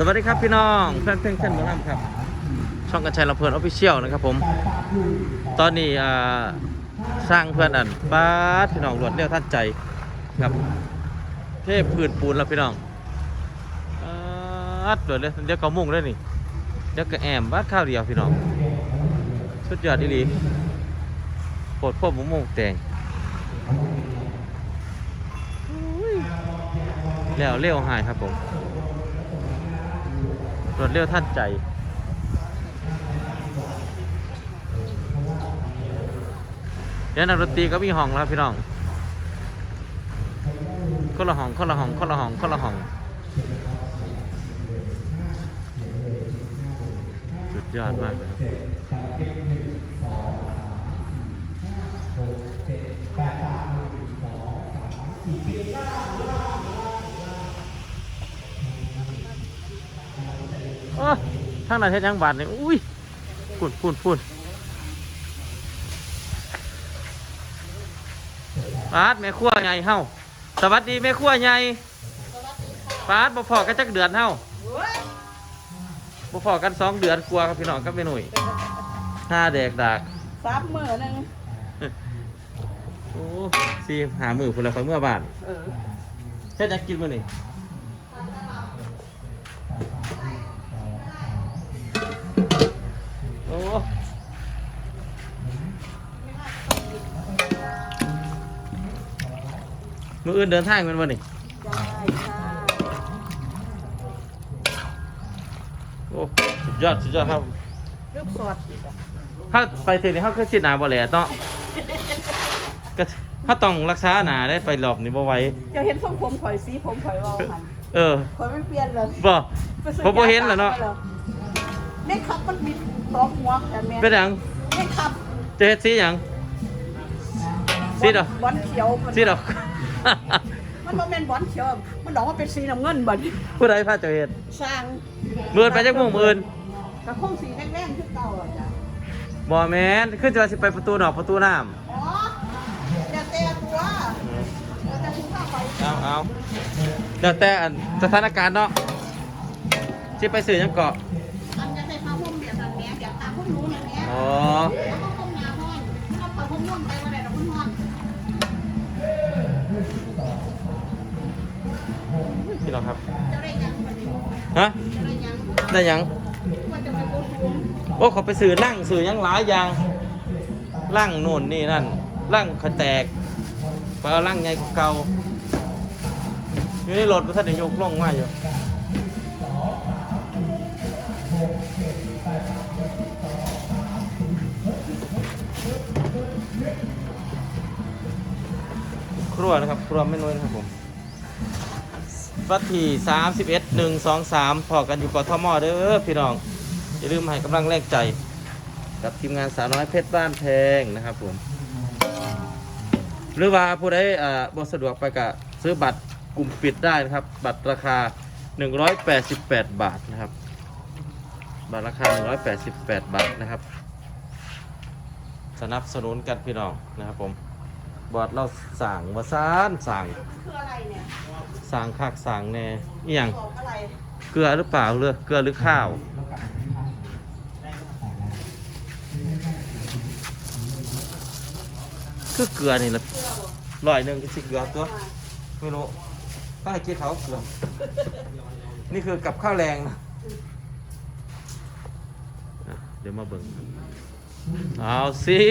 สวัสดีครับพี่น้องแฟนเพลงเช่นหมอลำครับ ช่องกันชัยลำเพลินออฟฟิเชียลนะครับผม ตอนนี้อ่าสร้างเพื่อนอันป้าดพี่น้องรวดเร็วท่านใจครับ เทพพื้นปูนแล้วพี่น้องป้าดรวดเร็วเดี๋ยวก็มุ่งเลยนี่เดี๋ยวก็แอมบ้าข้าวเดียวพี่น้องสุดยอดดีหลีโปรดพวกมุ้งมุ่งแตงแล้วเร็วหายครับผม รวดเร็วท่านใจ เดี๋ยวนักดนตรีก็มีห้องแล้วพี่น้องคนละห้องคนละห้องคนละห้องคนละห้องสุดยอดมากเลยครับ โอ้ทางนั้นเฮ็ดหยังบาดนี่อุ้ยฝุ่นฝุ่นฝุ่นปาดแม่ครัวใหญ่เฮาสวัสดีแม่ครัวใหญ่ปาดบ่พอกันจักเดือนเฮาบ่พอกันสองเดือนกลัวาครับพี่น้องกับแม่หนุ่ยห้าแดกดากสามมือหนึ่งโอ้สี่หามือพุ่นละคอยเมื่อบ้านเออเฮ็ดหยังกินมื้อนี่ มื้ออื่นเดินทางแม่นบ่นี่ได้ค่ะโอ้สุดยอดสุดยอดครับลูกสอดอีกอะถ้าไปถึงนี่เขาคือสิหนาบ่แหละเนาะก็ถ้าต้องรักษาหนาได้ไปหลอบนี่บ่ไหวเจะเห็นทรงผมข่อยสีผมข่อยเว่ามันเออข่อยไม่เปลี่ยนเลยบ่ไปซื้อผมบ่เห็นแล้วเนาะยตแม่ขับมันมีสองหัวแต่แม่เป็นหยังแม่ขับจะเฮ็ดสีหยังสีดอกบอลเขียวมันสีดอก มันบ่แม่นบอลเขียวมันดอกว่าเป็นสีน้ำเงินบัดผู้ใดพาเจ้าเฮ็ดสร้างมื้ออนไปจักโมงมื้ออื่นกระคงสีแดงๆคือเก่าอะจ้ะบ่แม่นคือจะว่าสิไปประตูนอกประตูน้ำอ๋ออย่าเตะตัวเราจะพูดเข้าไปเอาเอาแล้วแต่อันสถานการณ์เนาะสิไปซื้อหยังเกาะมันจะใส่ผ้าห่มแบบนั้นแม่เดี๋ยวตามพวกหนูเนี่ยแม่อ๋อ แล้วก็คงหนาห้อนแล้วก็เปิดพวกนุ่นไปวันไห ฮะได้ยังว่าจะไปโอ้เขาไปซื้อนั่งซื้อยังหลายอย่างร่างนู่นนี่นั่นร่างขแตกไปเอาร่างใหญ่กว่าเก่าอยู่ในรถพระท่านยกล่องมาอยู่ครัวนะครับ ครัวไม่น้อยนะครับผม วัดที่31 1 2 3พอกันอยู่กทมเด้อพี่น้อง อย่าลืมให้กำลังแรงใจ กับทีมงานสาวน้อยเพชรบ้านแพงนะครับผม หรือว่าผู้ใดอ่าบ่สะดวกไปก็ซื้อบัตรกลุ่มปิดได้นะครับ บัตรราคา 188 บาทนะครับ บัตรราคา 188 บาทนะครับ สนับสนุนกันพี่น้องนะครับผมบอดเราสั่งมาซานสั่งคืออะไรเนี่ย สั่งคักสั่งแน่อีหยังบอกอะไรเกลือหรือเปล่าเรือเกลือหรือข้าว คือเกลือนี่ละร้อยหนึ่งก็สิเกลือตัวไม่รู้ถ้าให้คิดเขาเกลือนี่คือกับข้าวแรงนะอะเดี๋ยวมาเบิ่งเอาสิ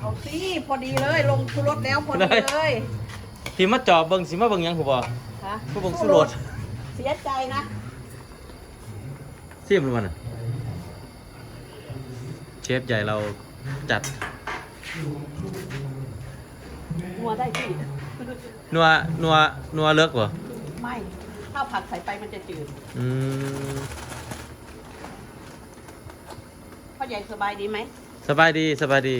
เอาสิพอดีเลย ลงทุรถแล้วพอดีเลย ที่มาจอบเบิ่งสิมาเบิ่งหยังหูบ่ฮะผู้เบิ่งสุรสเสียใจนะซิมหรือมันอะเชฟใหญ่เราจัดหัวได้ที่นัวนัวนัวเลิกบ่ไม่ข้าวผัดใส่ไปมันจะจืดอืมพ่อใหญ่สบายดีไหมสบายดีสบายดี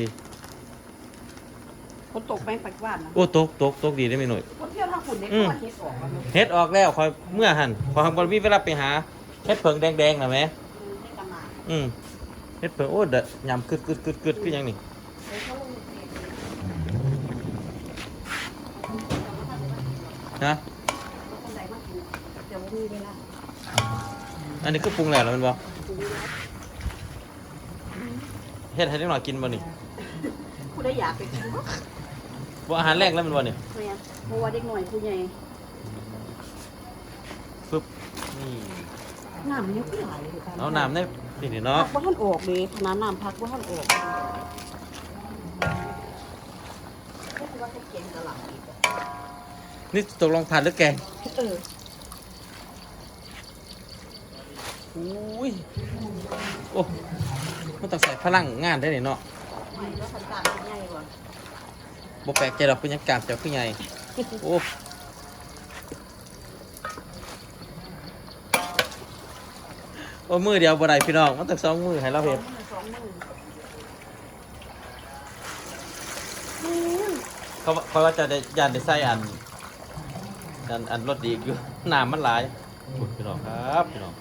ฝนตกไหมปักว่านนะโอ้ตกตกตกดีได้ไหมหน่อย คนเที่ยวทางฝุ่นเนี่ยอืมเขาว่าเฮ็ดออกแล้วเนอะเฮ็ดออกแล้วคอยเมื่อหันพอทำบอลมีเวลาไปหาเฮ็ดเผิงแดงๆนะแม่อืมให้กำมาอืมเฮ็ดเผิงโอ้เดะยำกึดกึดกึดกึดคือหยังนี่เดี๋ยวเขาลงเองฮะคนใดมากินเดี๋ยวบ่มีเวลาอันนี้คือปรุงแล้วแล้วแมันบ่เฮ็ดให้เด็กหน่อยกินบ่นี่ผู้ใดอยากไปกิน บ่บ่อาหารแรกแล้วแมันบ่นี่แม่นเพราะว่าเด็กน้อยผู้ใหญ่ฟึบนี่น้ำมันยังคือหลายอยู่ค่ะเอาน้ำในนี่นี่เนาะพักบ่ทันออกเลยขนาดน้ำพักบ่ทันออกก็คือว่าจะเก่งตลาดอีกอะนี่ตกลงผัดหรือแกงเอออุ้ยโอ้มันต้องใส่พลังงานได้นี่เนาะไม่แล้วสันตาใหญ่กว่า บ่แปลกใจดอกเป็นหยังกามเจ้าคือใหญ่โอ้โอ้มือเดียวบ่ได้พี่น้องมันต้องสองมือให้เราเฮ็ดสองมือเขาว่าเขาว่าจะได้ยันได้ใส่อันอันอันรถดีกอยู่น้ำมันหลายขุดพี่น้องครับพี่น้อง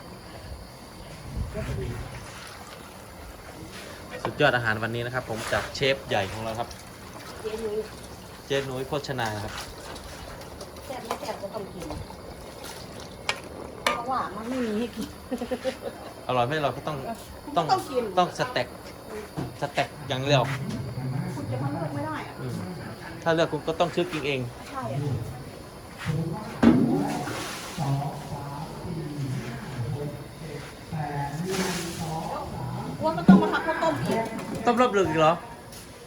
สุดยอดอาหารวันนี้นะครับ ผมจากเชฟใหญ่ของเราครับ เจ๊นุ้ยเจนุ้ยโภชนาครับ แซ่บไม่แซ่บก็ต้องกิน เพราะว่ามันไม่มีให้กิน อร่อยไม่อร่อยก็ต้องต้องต้องกิน ต้องสเต็กสเต็กอย่างเดียวคุณจะมาเลือกไม่ได้อะอืมถ้าเลือกคุณก็ต้องซื้อกินเอง ใช่อะว่ามันต้องมาทำข้าวต้มอีกต้องรอบเลือกอีกเหรอ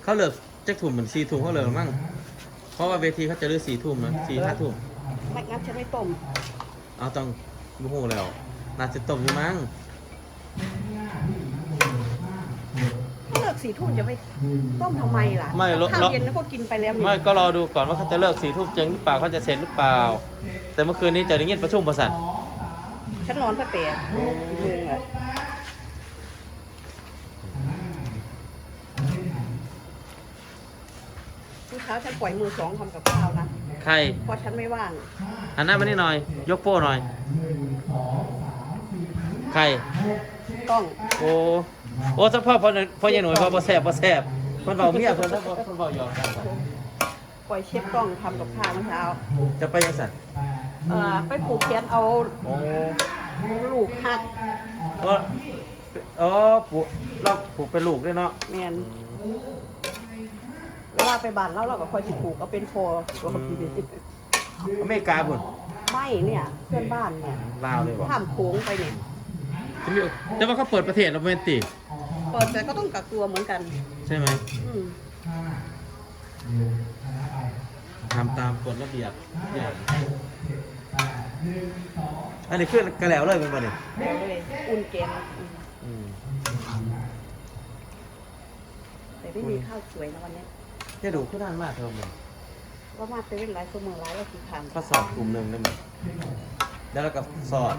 เขาเลือกแจ็คถุ่มเหมือนสี่ถุ่มเขาเลือกมั้งเพราะว่าเวทีเขาจะเลือกสี่ทุ่มนะสี่ห้าทุ่มไม่งั้นฉันไม่ต้มเอาต้องบูฮูแล้วน่าจะต้มอยู่มั้งถ้าเลิกสี่ทุ่มจะไปต้มทำไมล่ะไม่รข้าวรเย็นแล้วก็กินไปแล้วนี่ไม่ก็รอดูก่อนว่าเขาจะเลิกสี่ทุ่มจริงหรือเปล่าเขาจะเสร็จหรือเปล่า แต่เมื่อคืนนี้จะได้ยินประชุมประสานฉันนอนพระเปียมืออะ เมื่อเช้าฉันปล่อยมือสองทำกับข้าวนะใครเพราะฉันไม่ว่างหันหน้ามานี่หน่อย ยกโป้หน่อย ใคร ต้องโอ้โอ้สักพ่อพ่อพ่อใหญ่หน่วยพ่อพ่อแสบพ่อแสบเพิ่นเบาเมียเพิ่นแล้วเพิ่นเบาหยอกกันปล่อยเชฟต้องทำกับข้าวเมื่อเช้าจะไปยังสันเอ่อไปผูกแขนเอาโอ้ลูกหักโอ้อ๋อผูกเราผูกเป็นลูกด้วยเนาะแมน เวลาไปบ้านเราเราก็คอยสิผูกเอาเป็นโฟตัวเขาทีเดียวอเมริกาพุ่นไม่เนี่ยเพื่อนบ้านเนี่ยลาวเลยบ่ข้ามโค้งไปเนี่ยจะมีแต่ว่าเขาเปิดประเทศเราเป็นติ เปิดแต่ก็ต้องกักตัวเหมือนกัน ใช่ไหมอืมทำตามกฎระเบียบอย่างอันนี้คือกระแหลวเลยเป็นบ่เนี่ยเดี๋ยวเลยอุ่นเกมอืมอืมแต่ไม่มีข้าวสวยนะวันเนี้ย จะดูขึ้นนานมากเทอมหนึ่งว่ามาเซเว่นไลฟ์ชั่วโมงไลฟ์ก็คือทานก็สอบกลุ่มหนึ่งได้ไหมแล้วเราก็สอบ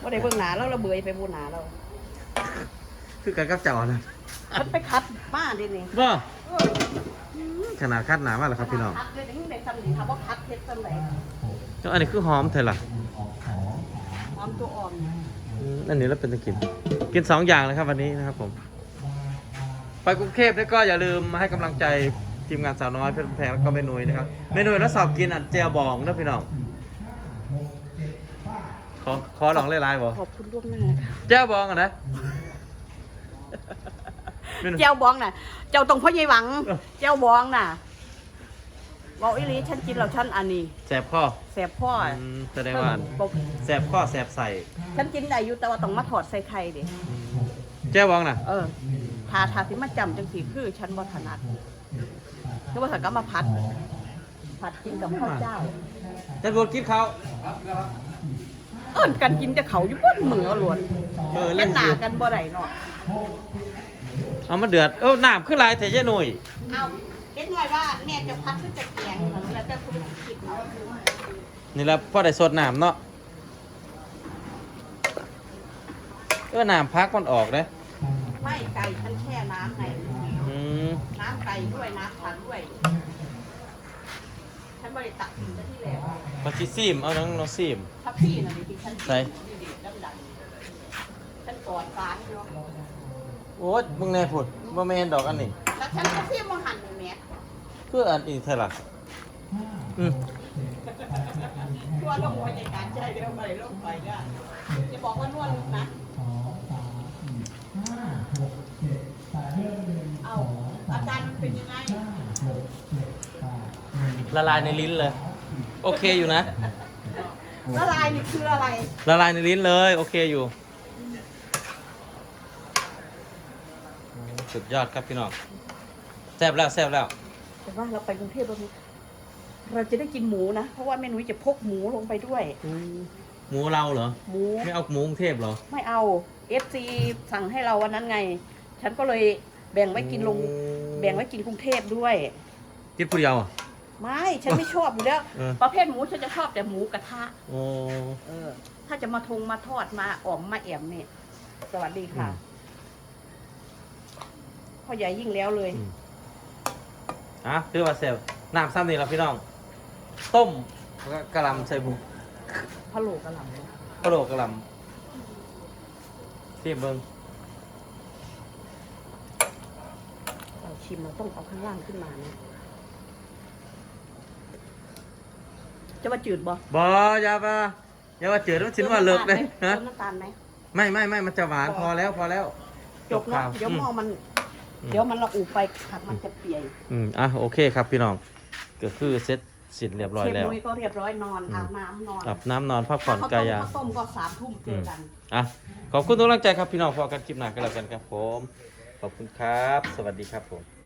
ว่าได้เบื้องหนาแล้วเราเบื่อไปบูหนาเราคือการกับเจ้านะฉันไปคัดมาดินี่บ่เออขนาดคาดหนามากเลยครับพี่น้องคัดเลยนี่ในซ้ำนี่ครับว่าคัดเท็จซ้ำไหนแล้วอันนี้คือหอมเท่าไหร่หอมตัวอ่อน อืมอันนี้เราเป็นตะกินกินสองอย่างเลยครับวันนี้นะครับผมไปกรุงเทพแล้วก็อย่าลืมมาให้กำลังใจทีมงานสาวน้อยเพชรแพงแล้วก็เมนุยนะครับเมนุยแล้วสอบกินอันเจียวบองนะพี่น้องขอขอลองเล่นไลน์บ่ขอบคุณร่วมหน้าค่ะเจียวบองอะนะเมนูเจ้าบองน่ะ เจ้าตรงพ่อใหญ่หวังเออเจ้าบองน่ะ บอกอีหลีฉันกินแล้วฉันอันนี้แสบข้อแสบพ่ออืมแสดงว่าบอกแสบข้อแสบใส่ฉันกินได้อยู่แต่ว่าต้องมาถอดใส่ไข่ดิเจียวบองน่ะ เออทาทาสิมาจำจังสีคือฉันบ่ถนัดคือว่าสักก็มาพัด ผัดกินกับข้าวเจ้าจะบวชกินเขาวเอิ้นกันกินแต่เขาอยู่บนมือเอาหลวนเออเล่เล่นนหนาอยู่กันบ่ได้เนาะเอามาเดือด เออน้ำขึ้นลายแต่เจ๊หนุ่ยเอา เอ็ดหน่อยว่าแม่จะพัดขึ้นจะแกงแล้วจะคุณคิดเอานี่แหละพ่อได้สดน้ำเนาะเออน้ำพักมันออกเลยไม่ไก่ฉันแช่น้ำไงอืมน้ำไก่ด้วยน้ำผัดด้วยฉันบริตักกินซะที่แล้วมาชิซีมเอาน้องน้องซีมถ้าพี่น่ะดิฉันใส่ดีๆดำดำฉันกอดฟ้านอยู่โอ้ยมึงแน่พูดบ่แม่นดอกอันนี้ แล้วฉันก็เสียมมาหั่นหนึ่งเม็ดคืออันอีเท่าไหร่อืมนวดลงหัวใจการใจเดียวไปลงไปเนี่ยจะบอกว่านวดนะเอาอาการมันเป็นยังไงละลายในลิ้นเลย โอเคอยู่นะ ละลายนี่คืออะไร ละลายในลิ้นเลย โอเคอยู่ สุดยอดครับพี่น้อง แซ่บแล้วแซ่บแล้วแต่ว่าเราไปกรุงเทพเราเราจะได้กินหมูนะ เพราะว่าแม่นุ้ยจะพกหมูลงไปด้วย หมูเราเหรอ หมู ไม่เอาหมูกรุงเทพเหรอ ไม่เอาเอฟซีสั่งให้เราวันนั้นไง ฉันก็เลยแบ่งไว้กินลง แบ่งไว้กินกรุงเทพด้วย กินผู้เดียวอะ ไม่ ฉันไม่ชอบอยู่แล้ว เออ ประเภทหมูฉันจะชอบแต่หมูกระทะ โอ้ เออ ถ้าจะมาทงมาทอดมาอ่อมมาแอมเนี่ยสวัสดีค่ะอืมพ่อใหญ่ยิ่งแล้วเลย อืม อะคือว่าแซ่บน้ำซ้ำนี่ละพี่น้อง ต้มแล้วก็กะหล่ำใส่บุกพะโลกระหล่ำเนี่ยกระโหลกกะหล่ำที่เบิ้งเราชิมเราต้องเอาข้างล่างขึ้นมานะจะมาจืดบ่บออย่ามาอย่ามาเจอแล้วชินว่าเลิกเลยฮะฮะน้ำตาลไหม ไม่ไม่ไม่มันจะหวานพอแล้วพอแล้วจบเนาะข่าวเดี๋ยวหม้อมันอืม เดี๋ยวมันละอุไปผักมันจะเปียกอืมอะโอเคครับพี่น้องก็คือเซ็ตสินเรียบร้อยเชฟแล้ว นุ้ยก็เรียบร้อยนอนอืมอาบน้ำนอนอาบน้ำนอนพักผ่อนถ้กายยาข้าวต้มข้าวต้มก็สามทุ่มเจอกัน อะ ขอบคุณทุกกำลังใจครับพี่น้องพอกันคลิปหน้ากันแล้วกันครับผม ขอบคุณครับ สวัสดีครับผม